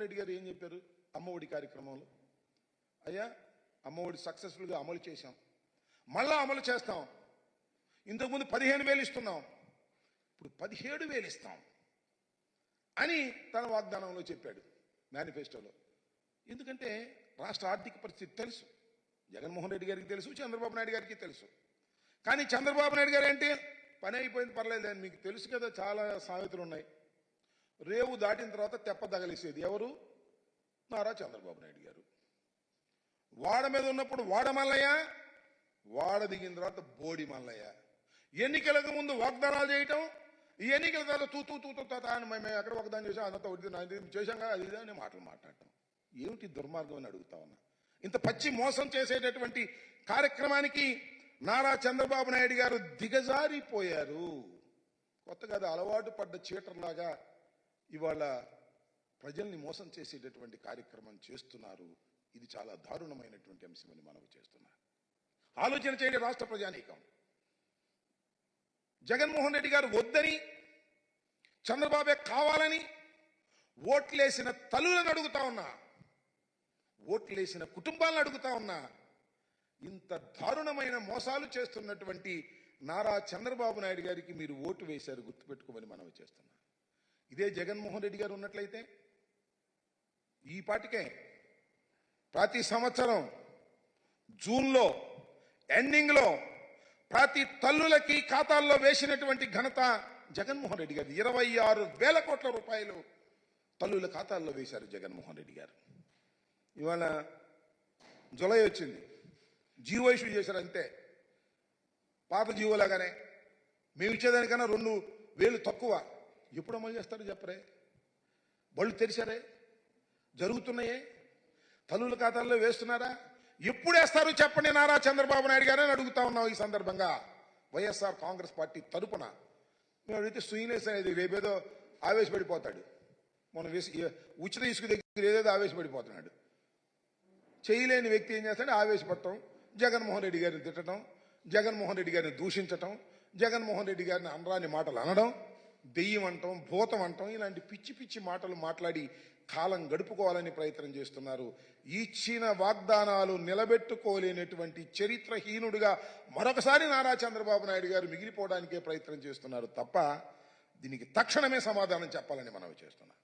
జగన్మోహన్ రెడ్డి గారు ఏం చెప్పారు? అమ్మఒడి కార్యక్రమంలో. అయ్యా అమ్మఒడి సక్సెస్ఫుల్గా అమలు చేశాం. మళ్ళా అమలు చేస్తాం. ఇంతకుముందు పదిహేను వేలు ఇస్తున్నాం. ఇప్పుడు పదిహేడు వేలు ఇస్తాం అని తన వాగ్దానంలో చెప్పాడు మేనిఫెస్టోలో. ఎందుకంటే రాష్ట్ర ఆర్థిక పరిస్థితి తెలుసు. జగన్మోహన్ రెడ్డి గారికి తెలుసు చంద్రబాబు నాయుడు గారికి తెలుసు. కానీ చంద్రబాబు నాయుడు గారు ఏంటి పని అయిపోయింది పర్లేదు అని మీకు తెలుసు కదా చాలా సామెతలు ఉన్నాయి. రేవు దాటిన తర్వాత తెప్ప తగలేసేది ఎవరు? నారా చంద్రబాబు నాయుడు గారు. వాడ మీద ఉన్నప్పుడు వాడ మల్లయ్య వాడ దిగిన తర్వాత బోడి మల్లయ్య. ఎన్నికలకు ముందు వాగ్దానాలు చేయటం ఈ ఎన్నికల తర్వాత తూ తూ తూ అని మేము ఎక్కడ వాగ్దానం చేసాం అదంతా ఒకటి అది ఇది అని మాటలు మాట్లాడటం. ఏమిటి దుర్మార్గం అని అడుగుతా ఉన్నా. ఇంత పచ్చి మోసం చేసేటటువంటి కార్యక్రమానికి నారా చంద్రబాబు నాయుడు గారు దిగజారిపోయారు. కొత్తగా అది అలవాటు పడ్డ చీటర్లాగా ఇవాళ ప్రజల్ని మోసం చేసేటటువంటి కార్యక్రమం చేస్తున్నారు. ఇది చాలా దారుణమైనటువంటి అంశమని మనవి చేస్తున్నా. ఆలోచన చేయండి రాష్ట్ర ప్రజానీకం. జగన్మోహన్ రెడ్డి గారు వద్దని చంద్రబాబే కావాలని ఓట్లేసిన తల్లులను అడుగుతా ఉన్నా ఓట్లేసిన కుటుంబాలను అడుగుతా ఉన్నా ఇంత దారుణమైన మోసాలు చేస్తున్నటువంటి నారా చంద్రబాబు నాయుడు గారికి మీరు ఓటు వేశారు గుర్తుపెట్టుకోమని మనవి చేస్తున్నా. ఇదే జగన్మోహన్ రెడ్డి గారు ఉన్నట్లయితే ఈ పాటికే ప్రతి సంవత్సరం జూన్లో ఎండింగ్లో ప్రతి తల్లులకి ఖాతాల్లో వేసినటువంటి ఘనత జగన్మోహన్ రెడ్డి గారు ఇరవై ఆరు వేల కోట్ల రూపాయలు తల్లుల ఖాతాల్లో వేశారు జగన్మోహన్ రెడ్డి గారు. ఇవాళ జులై వచ్చింది. జీవో ఇష్యూ చేశారు అంతే. పాత జీవోలాగానే. మేము ఇచ్చేదానికన్నా రెండు వేలు తక్కువ. ఎప్పుడు అమలు చేస్తారు చెప్పరే? బళ్ళు తెరిచారే? జరుగుతున్నాయే? తల్లుల ఖాతాల్లో వేస్తున్నారా? ఎప్పుడు వేస్తారు చెప్పండి నారా చంద్రబాబు నాయుడు గారని అడుగుతా ఉన్నాం ఈ సందర్భంగా. వైఎస్ఆర్ కాంగ్రెస్ పార్టీ తరపున. మేము అడిగితే సుయినేస్ అనేది రేపేదో ఆవేశపడిపోతాడు. మనం వేసి ఉచిత ఇసుక దగ్గర ఏదేదో ఆవేశపడిపోతున్నాడు. చేయలేని వ్యక్తి ఏం చేస్తాడు? ఆవేశపడటం జగన్మోహన్ రెడ్డి గారిని తిట్టడం జగన్మోహన్ రెడ్డి గారిని దూషించటం జగన్మోహన్ రెడ్డి గారిని అనరాని మాటలు అనడం దెయ్యం అంటాం భూతం అంటాం ఇలాంటి పిచ్చి పిచ్చి మాటలు మాట్లాడి కాలం గడుపుకోవాలని ప్రయత్నం చేస్తున్నారు. ఇచ్చిన వాగ్దానాలు నిలబెట్టుకోలేనటువంటి చరిత్రహీనుడిగా మరొకసారి నారా చంద్రబాబు నాయుడు గారు మిగిలిపోవడానికే ప్రయత్నం చేస్తున్నారు తప్ప దీనికి తక్షణమే సమాధానం చెప్పాలని మనవి చేస్తున్నాం.